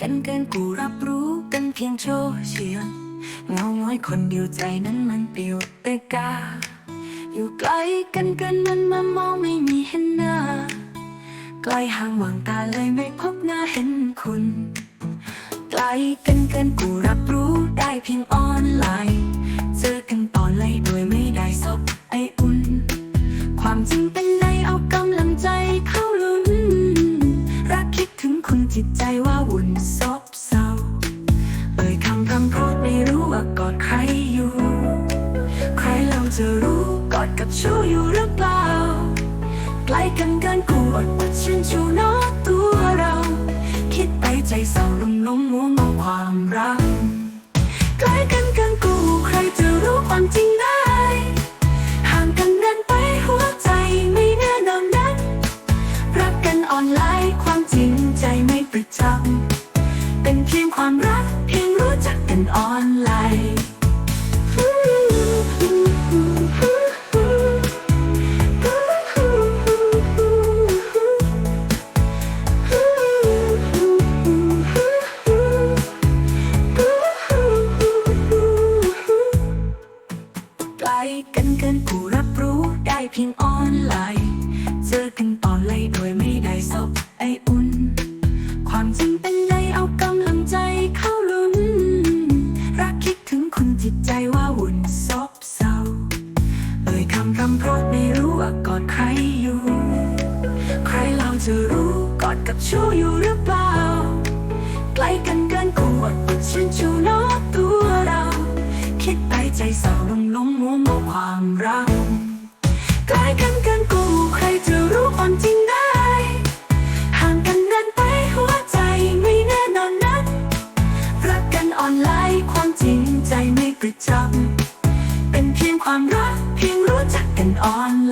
กันเกินกูรับรู้กันเพียงโชเชียงเงาน้อยคนเดียวใจนั้นมันเปียวไปกา อยู่ไกลกันเกินมันมามองไม่มีเห็นหน้าใกล้ห่างหวังตาเลยไม่พบหน้าเห็นคุณ ไกลกันเกินกูรับรู้ได้เพียงออนไลน์ เราจะรู้กอดกับชูอยู่หรือเปล่าใกล้กันเกินกูอดอดชื่นชูเนอตัวเรา คิดไปใจเศร้าลงลงมัวมองความรักใกล้กันเกินกูใครจะรู้ความจริงได้ห่างกันเดินไปหัวใจไม่แน่นอนนั้นรักกันออนไลน์ความจริงใจไม่ประจำเป็นเพียงความรักเพียงรู้จักกันออนไลน์ ไกลกันเกินกูรับรู้ได้เพียงออนไลน์เจอกันตอนไล่โดยไม่ได้ซบไออุ่น ความจริงเป็นไรเอากำลังใจเข้าลุ้น รักคิดถึงคุณจิตใจว่าวุ่นซบเศร้า เอ่ยคำรำเพราะไม่รู้ว่ากอดใครอยู่ ใครเราจะรู้กอดกับชู้อยู่หรือเปล่า ใจเศร้าลงลงมัวมัวความรักใกล้กันเกินกูใครจะรู้ความจริงได้ ห่างกันนานไปหัวใจไม่แน่นอนนักรักกันออนไลน์ความจริงใจไม่ประจำเป็นเพียงความรักเพียงรู้จักกันออนไลน์